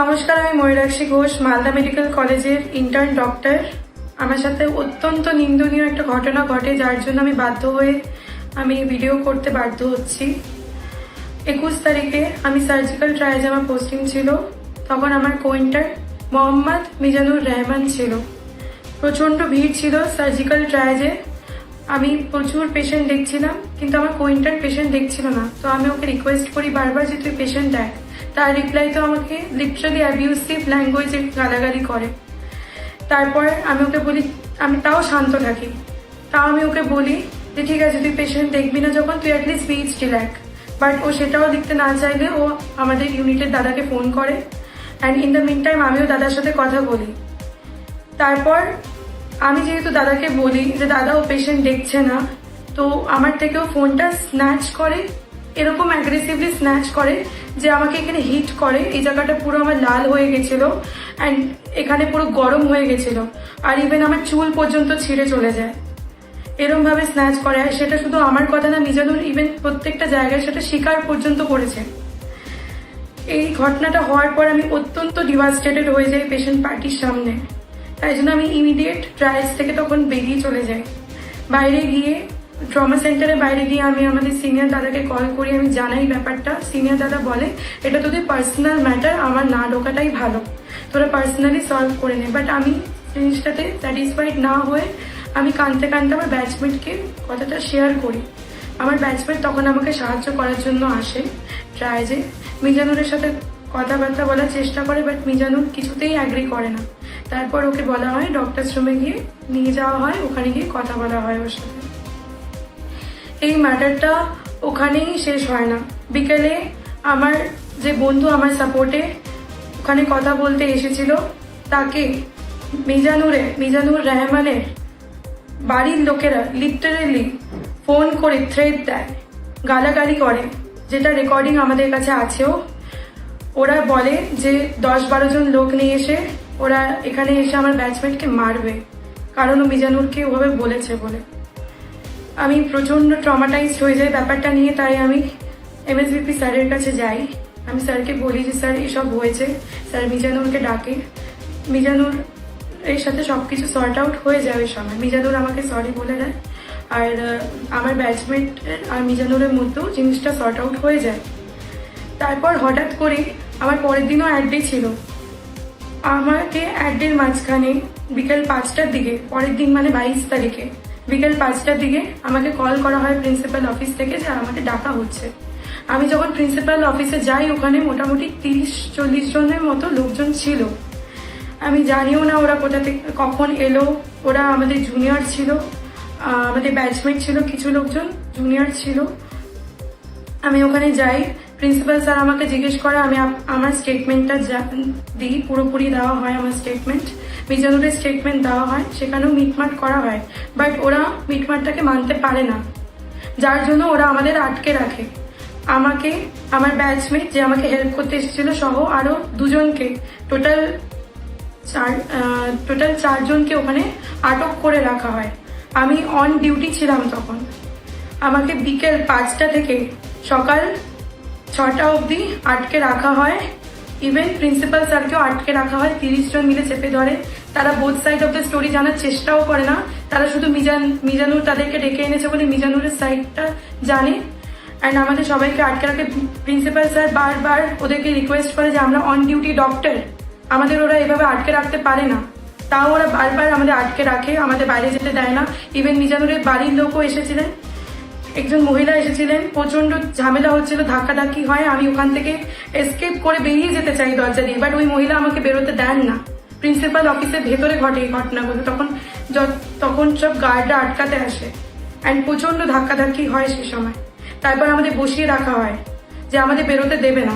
নমস্কার, আমি ময়ূরাক্ষী ঘোষ, মালদা মেডিকেল কলেজের ইন্টার্ন ডক্টর আমার সাথে অত্যন্ত নিন্দনীয় একটা ঘটনা ঘটে, যার জন্য আমি বাধ্য হয়ে আমি ভিডিও করতে বাধ্য হচ্ছি। একুশ তারিখে আমি সার্জিক্যাল ট্রায়ালে আমার পোস্টিং ছিল। তখন আমার কোয়েন্টার মোহাম্মদ মিজানুর রহমান ছিল। প্রচণ্ড ভিড় ছিল সার্জিক্যাল ট্রায়ালে আমি প্রচুর পেশেন্ট দেখছিলাম, কিন্তু আমার কোয়েন্টার পেশেন্ট দেখছিল না। তো আমি ওকে রিকোয়েস্ট করি বারবার যে, তুই পেশেন্ট দেখ। তার রিপ্লাই তো আমাকে লিটারালি অ্যাবিউসিভ ল্যাঙ্গুয়েজে গালাগালি করে। তারপর আমি ওকে বলি, আমি তাও শান্ত থাকি। তাও আমি ওকে বলি যে, ঠিক আছে, তুই পেশেন্ট দেখবি না যখন, তুই অ্যাটলিস্ট পিএইচডি লেখ বাট ও সেটাও লিখতে না চাইলে ও আমাদের ইউনিটের দাদাকে ফোন করে। And in the mean time আমিও দাদার সাথে কথা বলি। তারপর আমি যেহেতু দাদাকে বলি যে, দাদা, ও পেশেন্ট দেখছে না। তো আমার থেকেও ফোনটা স্ন্যাচ করে এরকম অ্যাগ্রেসিভলি স্ন্যাচ করে যে আমাকে এখানে হিট করে। এই জায়গাটা পুরো আমার লাল হয়ে গেছিল অ্যান্ড এখানে পুরো গরম হয়ে গেছিল। আর ইভেন আমার চুল পর্যন্ত ছিঁড়ে চলে যায়। এরমভাবে স্ন্যাচ করে। আর সেটা শুধু আমার কথা না, মিজানুর ইভেন প্রত্যেকটা জায়গায় সেটা শিকার পর্যন্ত করেছে। এই ঘটনাটা হওয়ার পর আমি অত্যন্ত ডিভাস্টেটেড হয়ে যাই পেশেন্ট পার্টির সামনে। তাই জন্য আমি ইমিডিয়েট ট্রায়ালস থেকে তখন বেরিয়ে চলে যাই। বাইরে গিয়ে ট্রমা সেন্টারের বাইরে গিয়ে আমি আমাদের সিনিয়র দাদাকে কল করি, আমি জানাই ব্যাপারটা। সিনিয়র দাদা বলে, এটা তোদের পার্সোনাল ম্যাটার, আমার না ঢোকাটাই ভালো। তোরা পার্সোনালি সলভ করে নে। বাট আমি জিনিসটাতে স্যাটিসফাইড না হয়ে আমি কানতে কানতে আমার ব্যাচমেটকে কথাটা শেয়ার করি। আমার ব্যাচমেট তখন আমাকে সাহায্য করার জন্য আসে ট্রায়াজে মিজানুরের সাথে কথাবার্তা বলার চেষ্টা করে বাট মিজানুর কিছুতেই অ্যাগ্রি করে না। তারপর ওকে বলা হয় ডক্টর রুমে গিয়ে নিয়ে যাওয়া হয়, ওখানে গিয়ে কথা বলা হয় ওর সাথে। এই ম্যাটারটা ওখানেই শেষ হয় না। বিকেলে আমার যে বন্ধু আমার সাপোর্টে ওখানে কথা বলতে এসেছিল, তাকে মিজানুরে, মিজানুর রহমানের বাড়ির লোকেরা লিটারেলি ফোন করে থ্রেড দেয়, গালাগালি করে, যেটা রেকর্ডিং আমাদের কাছে আছেও। ওরা বলে যে দশ বারো জন লোক নিয়ে এসে ওরা এখানে এসে আমার ব্যাচমেটকে মারবে, কারণ ও মিজানুরকে ওভাবে বলেছে বলে। আমি প্রচণ্ড ট্রমাটাইজড হয়ে যাই ব্যাপারটা নিয়ে, তাই আমি এমএসবিপি স্যারের কাছে যাই। আমি স্যারকে বলি যে, স্যার, এসব হয়েছে। স্যার মিজানুরকে ডাকে। মিজানুর এর সাথে সব কিছু সর্ট আউট হয়ে যাবে সময়। মিজানুর আমাকে সরি বলে দেয়। আর আমার ব্যাচমেট আর মিজানুরের মধ্যেও জিনিসটা সর্ট আউট হয়ে যায়। তারপর হঠাৎ করে আমার পরের দিনও অ্যাডডে ছিল। আমাকে অ্যাডের মাঝখানে বিকেল পাঁচটার দিকে, পরের দিন মানে বাইশ তারিখে বিকেল পাঁচটার দিকে আমাকে কল করা হয় প্রিন্সিপাল অফিস থেকে যে আমাকে ডাকা হচ্ছে। আমি যখন প্রিন্সিপাল অফিসে যাই, ওখানে মোটামুটি তিরিশ, চল্লিশ জনের মতো লোকজন ছিল। আমি জানিও না ওরা কোথা থেকে, কখন এলো। ওরা আমাদের জুনিয়র ছিল আমাদের ব্যাচমেট ছিল, কিছু লোকজন জুনিয়র ছিল। আমি ওখানে যাই প্রিন্সিপাল স্যার আমাকে জিজ্ঞেস করে, আমি আমার স্টেটমেন্টটা দিই, পুরোপুরি দেওয়া হয় আমার স্টেটমেন্ট মিজানুরের স্টেটমেন্ট দেওয়া হয়, সেখানেও মিটমাট করা হয়। বাট ওরা মিটমাটটাকে মানতে পারে না। যার জন্য ওরা আমাদের আটকে রাখে। আমাকে, আমার ব্যাচমেট যে আমাকে হেল্প করতে এসেছিল সহ আরও দুজনকে টোটাল চার টোটাল চারজনকে ওখানে আটক করে রাখা হয়। আমি অন ডিউটি ছিলাম তখন। আমাকে বিকেল পাঁচটা থেকে সকাল ছটা অবধি আটকে রাখা হয়। ইভেন প্রিন্সিপাল স্যারকেও আটকে রাখা হয়, তিরিশ জন মিলে চেপে ধরে। তারা both side of the story জানার চেষ্টাও করে না। তারা শুধু মিজান, মিজানুর তাদেরকে ডেকে এনেছে বলে মিজানুরের সাইডটা জানে। অ্যান্ড আমাদের সবাইকে আটকে রাখে। প্রিন্সিপাল স্যার বারবার ওদেরকে রিকোয়েস্ট করে যে আমরা অন ডিউটি ডক্টর আমাদের ওরা এভাবে আটকে রাখতে পারে না। তাও ওরা বারবার আমাদের আটকে রাখে, আমাদের বাইরে যেতে দেয় না। ইভেন মিজানুরের বাড়ির লোকও এসেছিলেন। একজন মহিলা এসেছিলেন প্রচণ্ড ঝামেলা হচ্ছিল, ধাক্কাধাক্কি হয়, আমি ওখান থেকে এসকেপ করে বেরিয়ে যেতে চাই দরজা দিয়ে। বাট ওই মহিলা আমাকে বেরোতে দেন না। প্রিন্সিপাল অফিসের ভেতরে ঘটে এই ঘটনাগুলো। তখন তখন সব গার্ডরা আটকাতে আসে। অ্যান্ড প্রচণ্ড ধাক্কাধাক্কি হয় সে সময়। তারপর আমাদের বসিয়ে রাখা হয় যে আমাদের বেরোতে দেবে না।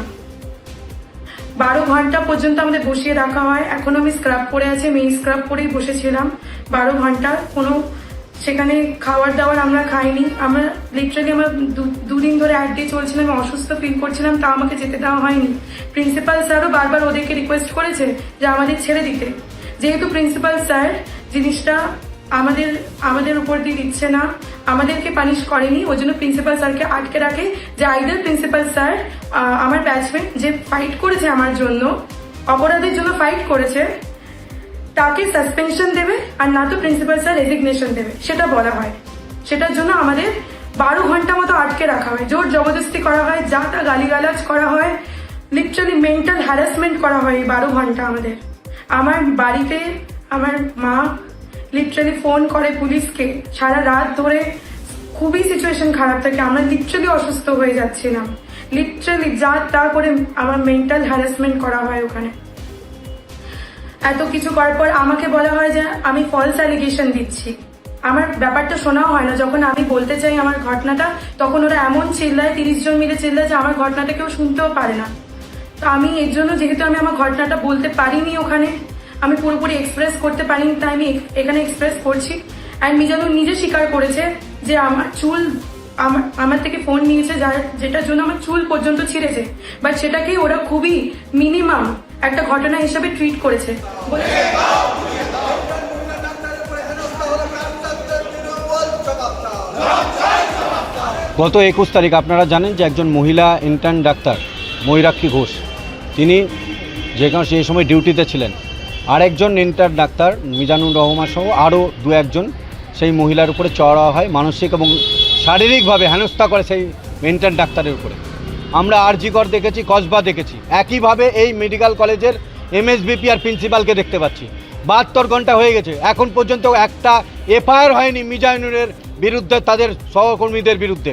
বারো ঘণ্টা পর্যন্ত আমাদের বসিয়ে রাখা হয়। এখনও আমি স্ক্রাব পরে আছি, আমি স্ক্রাব পরেই বসেছিলাম। বারো ঘণ্টা কোনো, সেখানে খাবার দাবার আমরা খাইনি। আমরা লিটারালি আমার দুদিন ধরে এক দিয়ে চলছিলাম, আমি অসুস্থ ফিল করছিলাম, তা আমাকে যেতে দেওয়া হয়নি। প্রিন্সিপাল স্যারও বারবার ওদেরকে রিকোয়েস্ট করেছে যে আমাদের ছেড়ে দিতে। যেহেতু প্রিন্সিপাল স্যার জিনিসটা আমাদের আমাদের উপর দিয়ে দিচ্ছে না, আমাদেরকে পানিশ করেনি, ওই জন্য প্রিন্সিপাল স্যারকে আটকে রাখে যে আইডাল প্রিন্সিপাল স্যার আমার ব্যাচমেট যে ফাইট করেছে আমার জন্য, অপরাধের জন্য ফাইট করেছে, তাকে সাসপেনশন দেবে আর না তো প্রিন্সিপাল স্যার রেজিগনেশন দেবে, সেটা বলা হয়। সেটার জন্য আমাদের বারো ঘণ্টা মতো আটকে রাখা হয়। জোর জবরদস্তি করা হয়, যা তা গালিগালাজ করা হয় লিটারালি মেন্টাল হ্যারাসমেন্ট করা হয় এই বারো ঘণ্টা আমাদের। আমার বাড়িতে আমার মা লিটারালি ফোন করে পুলিশকে। সারা রাত ধরে খুবই সিচুয়েশন খারাপ থাকে, আমরা লিটারালি অসুস্থ হয়ে যাচ্ছিলাম। লিটারালি যা তা করে আমার মেন্টাল হ্যারাসমেন্ট করা হয় ওখানে। এত কিছু করার পর আমাকে বলা হয় যে আমি ফলস অ্যালিগেশন দিচ্ছি। আমার ব্যাপারটা শোনাও হয় না। যখন আমি বলতে চাই আমার ঘটনাটা, তখন ওরা এমন চিল্লায়, তিরিশ জন মিলে চিল্লায় যে আমার ঘটনাটা কেউ শুনতেও পারে না। তো আমি এর জন্য যেহেতু আমি আমার ঘটনাটা বলতে পারিনি ওখানে, আমি পুরোপুরি এক্সপ্রেস করতে পারিনি, তাই আমি এখানে এক্সপ্রেস করছি। অ্যান্ড মিজানুর নিজে স্বীকার করেছে যে আমার চুল, আমার আমার থেকে ফোন নিয়েছে যার যেটার জন্য আমার চুল পর্যন্ত ছিঁড়েছে। বাট সেটাকেই ওরা খুবই মিনিমাম একটা ঘটনা হিসেবে ট্রিট করেছে। বলে গত একুশ তারিখ আপনারা জানেন যে একজন মহিলা ইন্টার্ন ডাক্তার ময়ূরাক্ষী ঘোষ। তিনি যে কারণে সেই সময় ডিউটিতে ছিলেন। আরেকজন ইন্টার্ন ডাক্তার মিজানুর রহমান সহ আরও দু একজন সেই মহিলার উপরে চড়া হয় মানসিক এবং শারীরিকভাবে হেনস্থা করে সেই ইন্টার্ন ডাক্তারের উপরে। আমরা আরজিকর দেখেছি, কসবা দেখেছি। একইভাবে এই মেডিকেল কলেজের এমএসবিপি আর প্রিন্সিপালকে দেখতে পাচ্ছি। বাহাত্তর ঘণ্টা হয়ে গেছে। এখন পর্যন্ত একটা এফআইআর হয়নি মিজানুরের বিরুদ্ধে, তাদের সহকর্মীদের বিরুদ্ধে।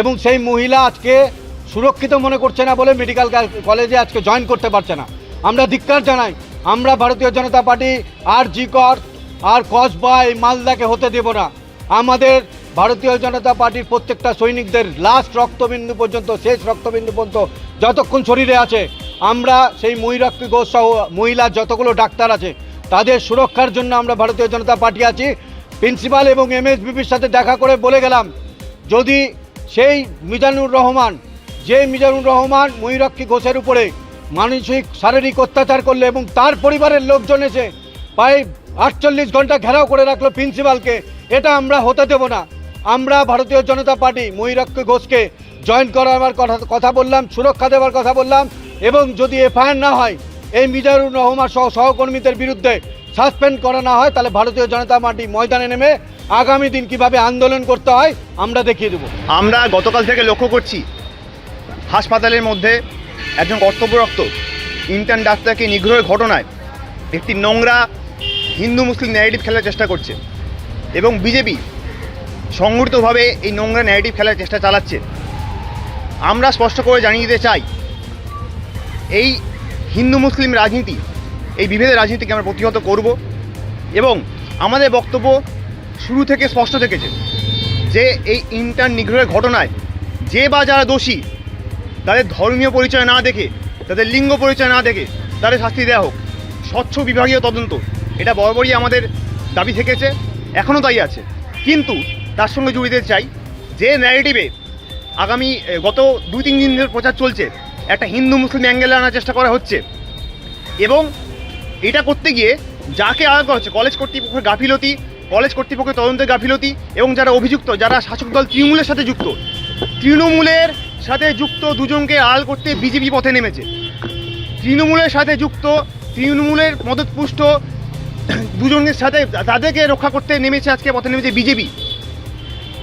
এবং সেই মহিলা আজকে সুরক্ষিত মনে করছে না বলে মেডিকেল কলেজে আজকে জয়েন করতে পারছে না। আমরা ধিক্কার জানাই, আমরা ভারতীয় জনতা পার্টি আর জি কর, আর কসবা এই মালদাকে হতে দেব না। আমাদের ভারতীয় জনতা পার্টির প্রত্যেকটা সৈনিকদের লাস্ট রক্তবিন্দু পর্যন্ত, শেষ রক্তবিন্দু পর্যন্ত যতক্ষণ শরীরে আছে, আমরা সেই মহিরাক্ষী ঘোষ সহ মহিলা যতগুলো ডাক্তার আছে, তাদের সুরক্ষার জন্য আমরা ভারতীয় জনতা পার্টি আছি। প্রিন্সিপাল এবং এমএসবিপির সাথে দেখা করে বলে গেলাম, যদি সেই মিজানুর রহমান, যে মিজানুর রহমান ময়ূরাক্ষী ঘোষের উপরে মানসিক, শারীরিক অত্যাচার করলে এবং তার পরিবারের লোকজন এসে প্রায় আটচল্লিশ ঘণ্টা ঘেরাও করে রাখল প্রিন্সিপালকে, এটা আমরা হতে দেব না। আমরা ভারতীয় জনতা পার্টি ময়ূরাক্ষী ঘোষকে জয়েন করার কথা কথা বললাম, সুরক্ষা দেওয়ার কথা বললাম এবং যদি এফআইআর না হয়, এই মিজানুর রহমান সহ সহকর্মীদের বিরুদ্ধে সাসপেন্ড করা না হয়, তাহলে ভারতীয় জনতা পার্টি ময়দানে নেমে আগামী দিন কীভাবে আন্দোলন করতে হয়, আমরা দেখিয়ে দেবো। আমরা গতকাল থেকে লক্ষ্য করছি, হাসপাতালের মধ্যে একজন কর্তব্যরক্ত ইন্টার্ন ডাক্তারকে নিগ্রহের ঘটনায় একটি নোংরা হিন্দু মুসলিম ন্যারেটিভ খেলার চেষ্টা করছে এবং বিজেপি সংগঠিতভাবে এই নোংরা ন্যারেটিভ খেলার চেষ্টা চালাচ্ছে। আমরা স্পষ্ট করে জানিয়ে দিতে চাই, এই হিন্দু মুসলিম রাজনীতি, এই বিভেদের রাজনীতিকে আমরা প্রতিহত করব এবং আমাদের বক্তব্য শুরু থেকে স্পষ্ট থেকেছে যে এই ইন্টার নিগ্রহের ঘটনায় যে বা যারা দোষী, তাদের ধর্মীয় পরিচয় না দেখে, তাদের লিঙ্গ পরিচয় না দেখে তাদের শাস্তি দেওয়া হোক। স্বচ্ছ বিভাগীয় তদন্ত, এটা বরাবরই আমাদের দাবি থেকেছে এখনও তাই আছে। কিন্তু তার সঙ্গে জড়িতে চাই যে ন্যারেটিভে আগামী গত দুই তিন দিন ধরে প্রচার চলছে, একটা হিন্দু মুসলিম অ্যাঙ্গেলে আনার চেষ্টা করা হচ্ছে। এবং এটা করতে গিয়ে যাকে আড়াল করা হচ্ছে, কলেজ কর্তৃপক্ষের গাফিলতি কলেজ কর্তৃপক্ষের তদন্তের গাফিলতি এবং যারা অভিযুক্ত, যারা শাসক দল তৃণমূলের সাথে যুক্ত, তৃণমূলের সাথে যুক্ত দুজনকে আল করতে বিজেপি পথে নেমেছে। তৃণমূলের সাথে যুক্ত, তৃণমূলের মদতপুষ্ট দুজনের সাথে তাদেরকে রক্ষা করতে নেমেছে, আজকে পথে নেমেছে বিজেপি।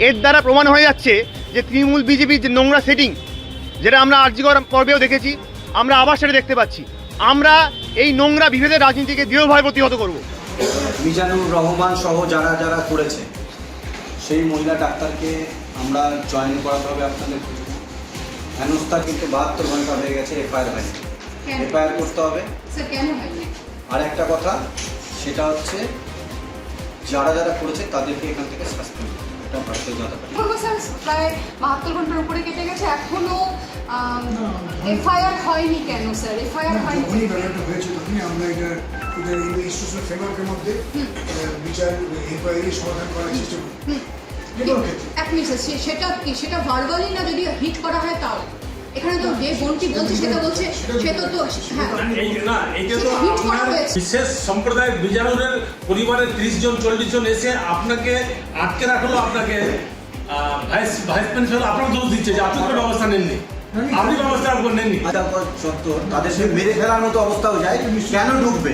এর দ্বারা প্রমাণ হয়ে যাচ্ছে যে তৃণমূল বিজেপির যে নোংরা সেটিং, যেটা আমরা আর্যিকর পর্বেও দেখেছি, আমরা আবার সেটা দেখতে পাচ্ছি। আমরা এই নোংরা বিভেদের রাজনীতিকে দৃঢ়ভাবে প্রতিহত করব। মিজানুর রহমান সহ যারা যারা করেছে সেই মহিলা ডাক্তারকে আমরা জয়েন করাতে হবে আপনাদের হেনস্থা কিন্তু বাহাত্তর ঘণ্টা হয়ে গেছে এফআইআর হয়নি। কেন? এফআইআর করতে হবে। স্যার কেন হয়নি? আর একটা কথা সেটা হচ্ছে যারা যারা করেছে তাদেরকে এখান থেকে সাসপেন্ড এটা ভারতীয় জনতা পার্টি প্রায় বাহাত্তর ঘণ্টার উপরে কেটে গেছে। এখনও এফআইআর হয়নি কেন স্যার? এফআইআর হয়নি। হয়েছে তখনই আমরা এটা ইনস্টিটিউশনাল ফ্রেমওয়ার্কের মধ্যে বিচার এনকোয়ারি সমাধান করার চেষ্টা করি এক মিনিট সেটা কি? সেটা ভার্বালি না যদি হিট করা হয় তাও? এখানে তো যে বোনটি বলছে সেটা বলছে সে তো তো হ্যাঁ। না তো আপনার বিশেষ সম্প্রদায়ের পরিবারের ত্রিশ জন চল্লিশ জন এসে আপনাকে আটকে রাখল আপনাকে আহ, ভাইস ভাইস প্রিন্সিপাল আপনার দোষ দিচ্ছে যে আপনি কোনো ব্যবস্থা নেননি। আপনি ব্যবস্থা নেননি। তাদের সত্তর তাদেরকে মেরে ফেলার মতো অবস্থাও যায় কেন ঢুকবে?